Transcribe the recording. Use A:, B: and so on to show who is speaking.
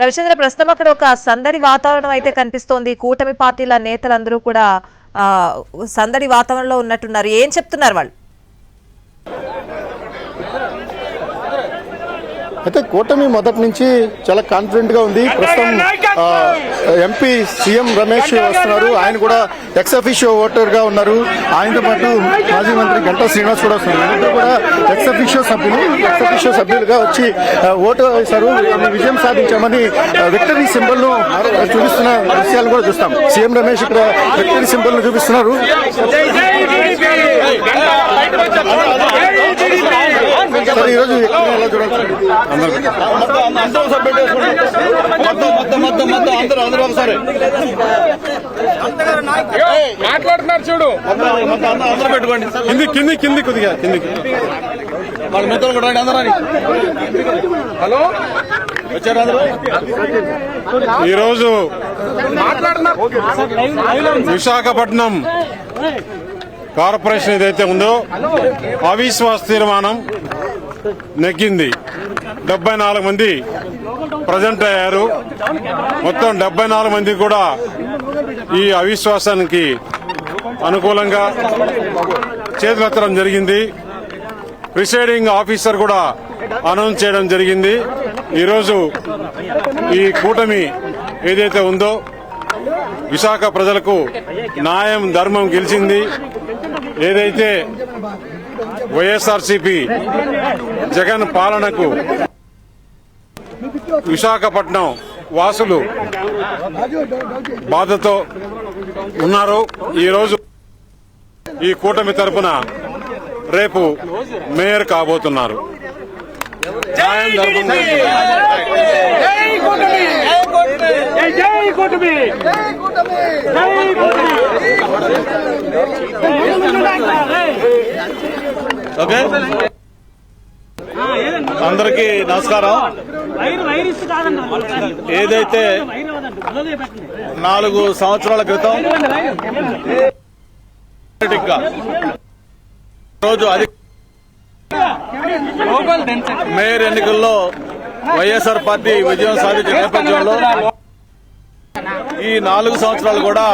A: రవిచంద్ర ప్రస్తుతం అక్కడ ఒక సందడి వాతావరణం అయితే కనిపిస్తోంది. కూటమి పార్టీల నేతలందరూ కూడా సందడి వాతావరణంలో ఉన్నట్టున్నారు. ఏం చెప్తున్నారు వాళ్ళు?
B: అయితే కూటమి మొదటి నుంచి చాలా కాన్ఫిడెంట్గా ఉంది. ప్రస్తుతం ఎంపీ సీఎం రమేష్ వస్తున్నారు. ఆయన కూడా ఎక్స్ అఫీషియో ఓటర్గా ఉన్నారు. ఆయనతో పాటు మాజీ మంత్రి గంటా శ్రీనివాస్ కూడా వస్తున్నారు. వీళ్ళందరూ కూడా ఎక్స్ అఫీషియో సభ్యులు ఎక్స్ అఫీషియో సభ్యులుగా వచ్చి ఓటు వేశారు. విజయం సాధించామని విక్టరీ సింబల్ను చూపిస్తున్న దృశ్యాలు కూడా చూస్తాం. సీఎం రమేష్ ఇక్కడ విక్టరీ సింబల్ను చూపిస్తున్నారు. సరే ఈరోజు
C: మాట్లాడుతున్నారు చూడు.
B: కింది కింది కింది కొద్దిగా కిందికి
C: వాళ్ళ మిత్రులు కూడా రండి అందరూ. హలో? వచ్చారు అందరూ?
D: ఈరోజు విశాఖపట్నం కార్పొరేషన్ ఏదైతే ఉందో అవిశ్వాస తీర్మానం నెగ్గింది. డెబ్బై నాలుగు మంది ప్రజెంట్ అయ్యారు. మొత్తం డెబ్బై నాలుగు మంది కూడా ఈ అవిశ్వాసానికి అనుకూలంగా చేతులెత్తడం జరిగింది. ప్రిసైడింగ్ ఆఫీసర్ కూడా అనౌన్స్ చేయడం జరిగింది. ఈరోజు ఈ కూటమి ఏదైతే ఉందో విశాఖ ప్రజలకు న్యాయం ధర్మం గెలిచింది. ఏదైతే వైఎస్ఆర్సీపీ జగన్ పాలనకు విశాఖపట్నం వాసులు బాధతో ఉన్నారు. ఈరోజు ఈ కూటమి తరపున రేపు మేయర్ కాబోతున్నారు. న్యాయం ధర్మం
C: జై కూటమి.
E: ఓకే? అందరికీ నమస్కారం. ఏదైతే నాలుగు సంవత్సరాల క్రితం రోజు అది మేయర్ ఎన్నికల్లో వైఎస్ఆర్ పార్టీ విజయం సాధించిన నేపథ్యంలో ఈ నాలుగు సంవత్సరాలు కూడా